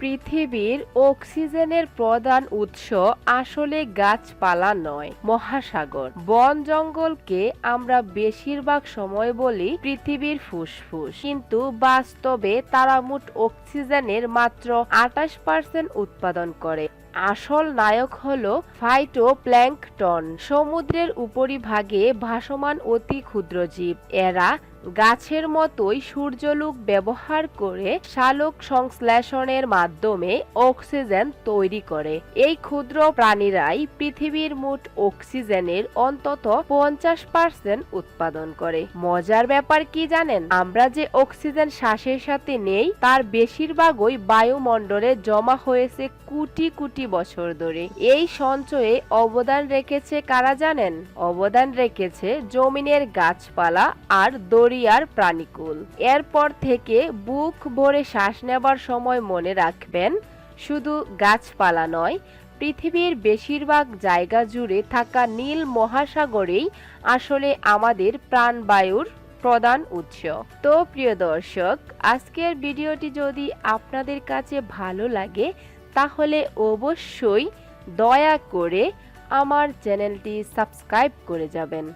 পৃথিবীর অক্সিজেনের প্রধান উৎস আসলে গাছপালা নয়, মহাসাগর। বন জঙ্গলকে আমরা বেশিরভাগ সময় বলি পৃথিবীর ফুসফুস। কিন্তু বাস্তবে তারা মোট অক্সিজেনের মাত্র আটাশ পার্সেন্ট উৎপাদন করে। আসল নায়ক হলো ফাইটোপ্ল্যাঙ্কটন, সমুদ্রের উপরিভাগে ভাসমান অতি ক্ষুদ্র জীব। এরা গাছের মতোই সূর্যলোক ব্যবহার করে শালক সংশ্লেষণের মাধ্যমে অক্সিজেন তৈরি করে। এই ক্ষুদ্র প্রাণীরাই পৃথিবীর মোট অক্সিজেনের অন্তত পঞ্চাশ পার্সেন্ট উৎপাদন করে। মজার ব্যাপার কি জানেন? আমরা যে অক্সিজেন শ্বাসের সাথে নেই, তার বেশিরভাগই বায়ুমণ্ডলে জমা হয়েছে কোটি কোটি বছর ধরে। এই সঞ্চয়ে অবদান রেখেছে কারা জানেন? অবদান রেখেছে জমিনের গাছপালা আর দরিয়ার প্রাণীকুল। এরপর থেকে বুক ভরে শ্বাস নেবার সময় মনে রাখবেন, শুধু গাছপালা নয়, পৃথিবীর বেশিরভাগ জায়গা জুড়ে থাকা নীল মহাসাগরেই আসলে আমাদের প্রাণবায়ুর প্রধান উৎস। তো প্রিয় দর্শক, আজকের ভিডিওটি যদি আপনাদের কাছে ভালো লাগে, তাহলে অবশ্যই দয়া করে আমার চ্যানেলটি সাবস্ক্রাইব করে যাবেন।